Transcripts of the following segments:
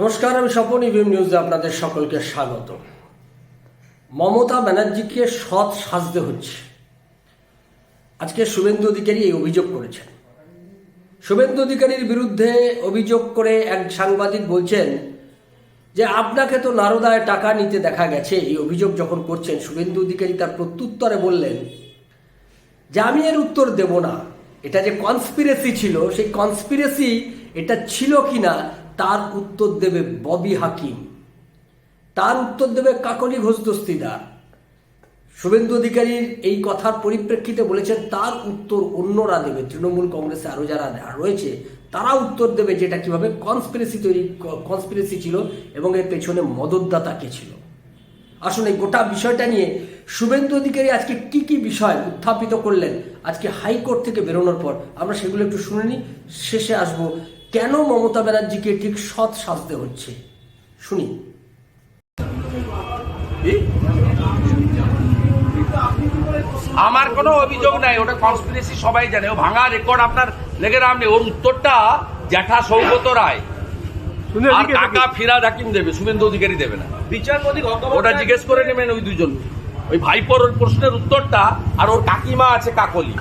নমস্কার, আমি স্বপন ইভিএম নিউজে আপনাদের সকলকে স্বাগত। মমতা ব্যানার্জিকে সৎ সাজতে হচ্ছে। আজকে শুভেন্দু অধিকারী এই অভিযোগ করেছেন। শুভেন্দু অধিকারীর বিরুদ্ধে অভিযোগ করে এক সাংবাদিক বলছেন যে, আপনাকে তো নারদায় টাকা নিতে দেখা গেছে। এই অভিযোগ যখন করছেন, শুভেন্দু অধিকারী তার প্রত্যুত্তরে বললেন যে, আমি এর উত্তর দেব না। এটা যে কনস্পিরেসি ছিল, সেই কনস্পিরেসি এটা ছিল কিনা তার উত্তর দেবে ববি হাকিম। তার উত্তর দেবে কাকলি ঘোষ দস্তিদার শুভেন্দু অধিকারীর এই কথার পরিপ্রেক্ষিতে বলেছেন, তার উত্তর অন্যরা দেবে, তৃণমূল কংগ্রেসে আরও যারা রয়েছে, তারা উত্তর দেবে যেটা কীভাবে কনস্পিরেসি তৈরি কনস্পিরেসি ছিল এবং এর পেছনে মদতদাতা কে ছিল। আসলে গোটা বিষয়টা নিয়ে শুভেন্দু অধিকারী আজকে কি কি বিষয় উত্থাপিত করলেন, আজকে হাইকোর্ট থেকে বেরোনোর পর আমরা সেগুলো একটু শুনে নিই। শেষে আসব কেন মমতা ব্যানার্জিকে ঠিক সৎ সাজতে হচ্ছে? শুনি। আমার কোনো অভিযোগ নাই ওটা কনস্পিরেসি সবাই জানে। ও ভাঙা রেকর্ড আপনার লেগে নাম নেই। ওর উত্তরটা জ্যাঠা সৌগত রায়। আর কাকা ফিরাদ হাকিম দেবে শুভেন্দু অধিকারী দেবে না। বিচারপতি ওটা জিজ্ঞেস করে নেবেন ওই দুজন ওই ভাইপোর ওই প্রশ্নের উত্তরটা আর ওর কাকিমা আছে কাকলি।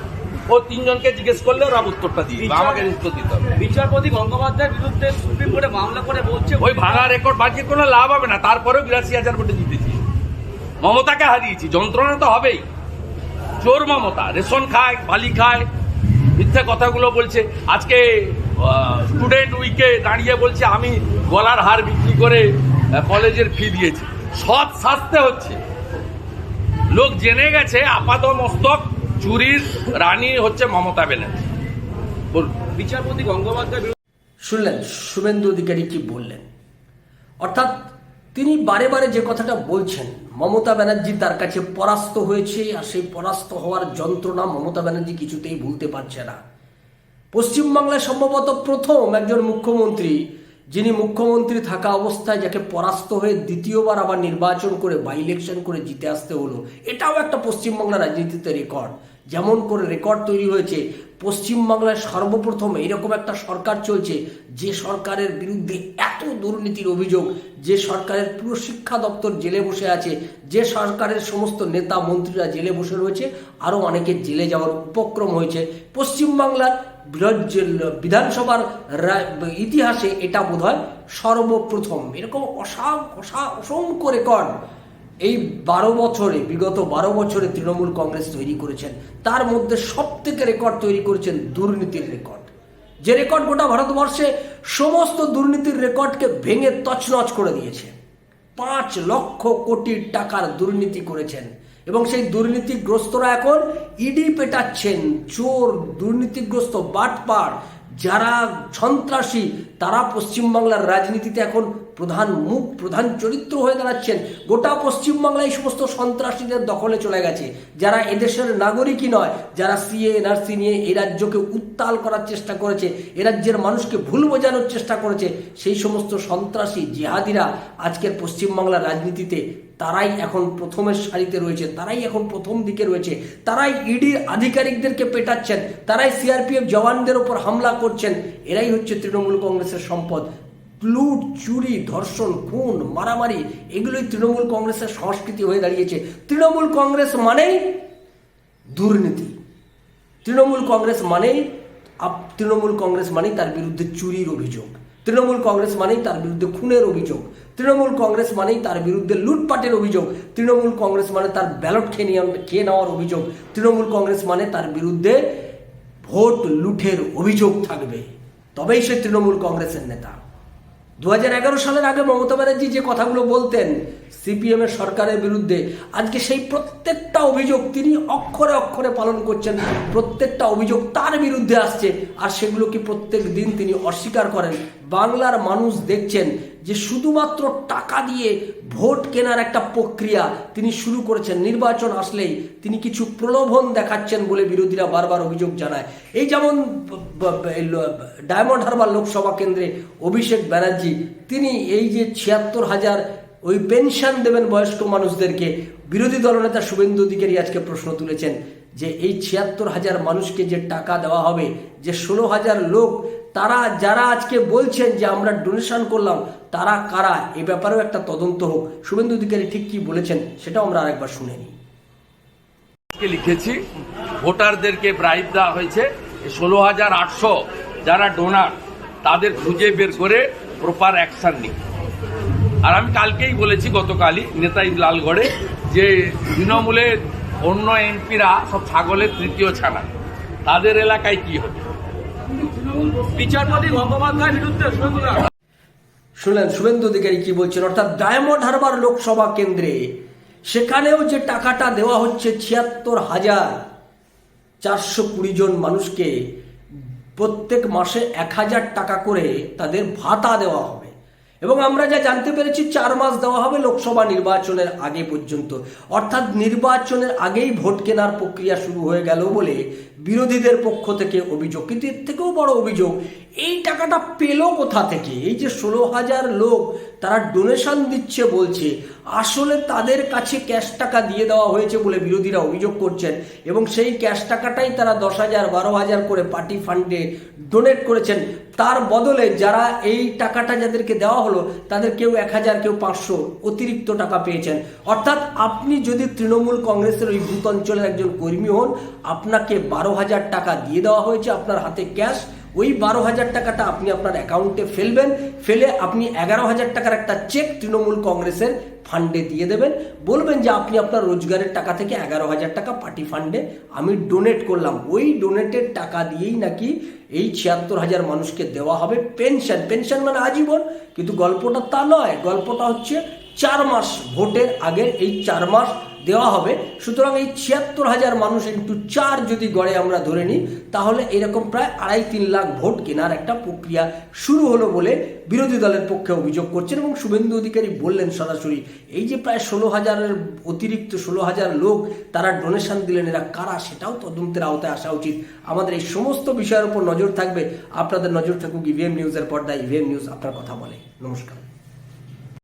ও তিনজনকে জিজ্ঞেস করলে ওরা উত্তরটা দিয়ে আমাকে উত্তর দিতে হবে। বিচারপতি গঙ্গোপাধ্যায়ের বিরুদ্ধে সুপ্রিম কোর্টে মামলা করে বলছে ওই ভাঙা রেকর্ড বাজিয়ে কোনো লাভ হবে না তারপরেও বিরাশি হাজার ভোটে জিতেছি। মমতাকে হারিয়েছি যন্ত্রণা তো হবেই। চোর মমতা রেশন খায় বালি খায় মিথ্যে কথাগুলো বলছে। আজকে স্টুডেন্ট উইকে দাঁড়িয়ে বলছে আমি গলার হার বিক্রি করে কলেজের ফি দিয়েছি। সৎ শাস্তে হচ্ছে। লোক জেনে গেছে আপাত মস্তক চুরির রানী হচ্ছে মমতা ব্যানার্জি। বিচারপতি গঙ্গোপাধ্যায় শুনলেন, শুভেন্দু অধিকারী কি বললেন? অর্থাৎ তিনি বারে বারে যে কথাটা বলছেন, মমতা ব্যানার্জি তার কাছে পরাস্ত হয়েছে, আর সেই পরাস্ত হওয়ার যন্ত্রণা মমতা ব্যানার্জি কিছুতেই ভুলতে পারছে না। পশ্চিমবাংলায় সম্ভবত প্রথম একজন মুখ্যমন্ত্রী যিনি মুখ্যমন্ত্রী থাকা অবস্থায় যাকে পরাস্ত হয়ে দ্বিতীয়বার আবার নির্বাচন করে বাই ইলেকশন করে জিতে আসতে হলো, এটাও একটা পশ্চিমবাংলা রাজনীতিতে রেকর্ড যেমন করে রেকর্ড তৈরি হয়েছে, পশ্চিমবাংলায় সর্বপ্রথম এরকম একটা সরকার চলছে, যে সরকারের বিরুদ্ধে এত দুর্নীতির অভিযোগ, যে সরকারের পুরো শিক্ষা দপ্তর জেলে বসে আছে, যে সরকারের সমস্ত নেতা মন্ত্রীরা জেলে বসে রয়েছে, আরও অনেকে জেলে যাওয়ার উপক্রম হয়েছে। পশ্চিমবাংলার বিধানসভার ইতিহাসে এটা বোধ হয় সর্বপ্রথম। এরকম অসা অসা, অসংখ্য রেকর্ড এই বারো বছরে, বিগত বারো বছরে তৃণমূল কংগ্রেস তৈরি করেছেন। তার মধ্যে সব থেকে রেকর্ড তৈরি করেছেন দুর্নীতির রেকর্ড। যে রেকর্ড গোটা ভারতবর্ষে সমস্ত দুর্নীতির রেকর্ডকে ভেঙে তছনছ করে দিয়েছে। পাঁচ লক্ষ কোটি টাকার দুর্নীতি করেছেন। এবং সেই দুর্নীতিগ্রস্তরা এখন ইডি পেটাচ্ছেন, চোর, দুর্নীতিগ্রস্ত, বাটপার, যারা সন্ত্রাসী, তারা পশ্চিমবাংলার রাজনীতিতে এখন প্রধান মুখ, প্রধান চরিত্র হয়ে দাঁড়াচ্ছেন। গোটা পশ্চিমবাংলায় সমস্ত সন্ত্রাসীদের দখলে চলে গেছে। যারা এদেশের নাগরিকই নয়, যারা সিএ এনআরসি নিয়ে এই রাজ্যকে উত্তাল করার চেষ্টা করেছে, এ রাজ্যের মানুষকে ভুল বোঝানোর চেষ্টা করেছে, সেই সমস্ত সন্ত্রাসী, জিহাদিরা আজকের পশ্চিমবাংলার রাজনীতিতে, তারাই এখন প্রথমের সারিতে রয়েছে, তারাই এখন প্রথম দিকে রয়েছে। তারাই ইডির আধিকারিকদেরকে পেটাচ্ছেন, তারাই সিআরপিএফ জওয়ানদের ওপর হামলা করছেন। এরাই হচ্ছে তৃণমূল কংগ্রেসের সম্পদ। লুট, চুরি, ধর্ষণ, খুন, মারামারি, এগুলোই তৃণমূল কংগ্রেসের সংস্কৃতি হয়ে দাঁড়িয়েছে। তৃণমূল কংগ্রেস মানেই দুর্নীতি। তৃণমূল কংগ্রেস মানেই তৃণমূল কংগ্রেস মানেই তার বিরুদ্ধে চুরির অভিযোগ। তৃণমূল কংগ্রেস মানেই তার বিরুদ্ধে খুনের অভিযোগ। তৃণমূল কংগ্রেস মানেই তার বিরুদ্ধে লুটপাটের অভিযোগ। তৃণমূল কংগ্রেস মানে তার ব্যালট খেয়ে নিয়ে খেয়ে নেওয়ার অভিযোগ। তৃণমূল কংগ্রেস মানে তার বিরুদ্ধে ভোট লুঠের অভিযোগ থাকবে। তবেই সে তৃণমূল কংগ্রেসের নেতা। দু হাজার এগারো সালের আগে মমতা ব্যানার্জি যে কথাগুলো বলতেন সিপিএম এর সরকারের বিরুদ্ধে, আজকে সেই প্রত্যেকটা অভিযোগ তিনি অক্ষরে অক্ষরে পালন করছেন, প্রত্যেকটা অভিযোগ তার বিরুদ্ধে আসছে, আর সেগুলোকে প্রত্যেক দিন তিনি অস্বীকার করেন? বাংলার মানুষ দেখছেন যে শুধুমাত্র টাকা দিয়ে ভোট কেনার একটা প্রক্রিয়া তিনি শুরু করেছেন। নির্বাচন আসলেই তিনি কিছু প্রলোভন দেখাচ্ছেন বলে বিরোধীরা বারবার অভিযোগ জানায়। এই যেমন ডায়মন্ড হারবার লোকসভা কেন্দ্রে অভিষেক ব্যানার্জি, তিনি এই যে ছিয়াত্তর হাজার ওই পেনশন দেবেন বয়স্ক মানুষদেরকে, বিরোধী দলনেতা শুভেন্দু অধিকারী আজকে প্রশ্ন তুলেছেন যে এই ছিয়াত্তর হাজার মানুষকে যে টাকা দেওয়া হবে, যে ষোলো হাজার লোক তারা যারা আজকে বলছেন যে আমরা ডোনেশন করলাম, তারা কারা? এ ব্যাপারেও একটা তদন্ত হোক। শুভেন্দু অধিকারী ঠিক কি বলেছেন, সেটাও আমরা আরেকবার শুনে নিই। আজকে লিখেছি, ভোটারদেরকে ব্রাইব দেওয়া হয়েছে ষোলো হাজার আটশো যারা ডোনার তাদের খুঁজে বের করে প্রপার অ্যাকশন নিই আর আমি কালকেই বলেছি, গতকালই নেতাই লালগড়ে, যে তৃণমূলের অন্য এমপিরা সব ছাগলের তৃতীয় ছানা। তাদের এলাকায় কি হবে? বিচারপতি গঙ্গোপাধ্যায়ের বিরুদ্ধে শুনলেন, শুভেন্দু অধিকারী কি বলছেন? অর্থাৎ ডায়মন্ড হারবার লোকসভা কেন্দ্রে সেখানেও যে টাকাটা দেওয়া হচ্ছে ছিয়াত্তর হাজার চারশো কুড়ি জন মানুষকে প্রত্যেক মাসে এক হাজার টাকা করে তাদের ভাতা দেওয়া হবে। এবং আমরা যা জানতে পেরেছি, চার মাস দেওয়া হবে লোকসভা নির্বাচনের আগে পর্যন্ত। অর্থাৎ নির্বাচনের আগেই ভোট কেনার প্রক্রিয়া শুরু হয়ে গেল বলে বিরোধীদের পক্ষ থেকে অভিযোগ। কিন্তু এর থেকেও বড় অভিযোগ, এই টাকাটা পেল কোথা থেকে? এই যে ষোলো হাজার লোক তারা ডোনেশন দিচ্ছে বলছে, আসলে তাদের কাছে ক্যাশ টাকা দিয়ে দেওয়া হয়েছে বলে বিরোধীরা অভিযোগ করছেন এবং সেই ক্যাশ টাকাটাই তারা দশ হাজার, বারো হাজার করে পার্টি ফান্ডে ডোনেট করেছেন। তার বদলে যারা এই টাকাটা যাদেরকে দেওয়া হলো, তাদের কেউ এক হাজার, কেউ পাঁচশো অতিরিক্ত টাকা পেয়েছেন। অর্থাৎ আপনি যদি তৃণমূল কংগ্রেসের ওই ভূত অঞ্চলের একজন কর্মী হন, আপনাকে বারো হাজার টাকা দিয়ে দেওয়া হয়েছে, আপনার হাতে ক্যাশ ওই বারো হাজার টাকাটা আপনি আপনার অ্যাকাউন্টে ফেলবেন, ফেলে আপনি এগারো হাজার টাকার একটা চেক তৃণমূল কংগ্রেসের ফান্ডে দিয়ে দেবেন। বলবেন যে আপনি আপনার রোজগারের টাকা থেকে এগারো হাজার টাকা পার্টি ফান্ডে আমি ডোনেট করলাম। ওই ডোনেটের টাকা দিয়েই নাকি এই ছিয়াত্তর হাজার মানুষকে দেওয়া হবে পেনশন পেনশন মানে আজীবন, কিন্তু গল্পটা তা নয়। গল্পটা হচ্ছে চার মাস, ভোটের আগের এই চার মাস দেওয়া হবে। সুতরাং এই ছিয়াত্তর হাজার মানুষ ইন্টু চার যদি গড়ে আমরা ধরে নিই, তাহলে এরকম প্রায় আড়াই তিন লাখ ভোট কেনার একটা প্রক্রিয়া শুরু হলো বলে বিরোধী দলের পক্ষে অভিযোগ করছেন এবং শুভেন্দু অধিকারী বললেন সরাসরি, এই যে প্রায় ষোলো হাজারের অতিরিক্ত ষোলো হাজার লোক তারা ডোনেশন দিলেন, এরা কারা সেটাও তদন্তের আওতায় আসা উচিত। আমাদের এই সমস্ত বিষয়ের উপর নজর থাকবে। আপনাদের নজর থাকুক ইভিএম নিউজের পর্দায়। ইভিএম নিউজ আপনার কথা বলে। নমস্কার।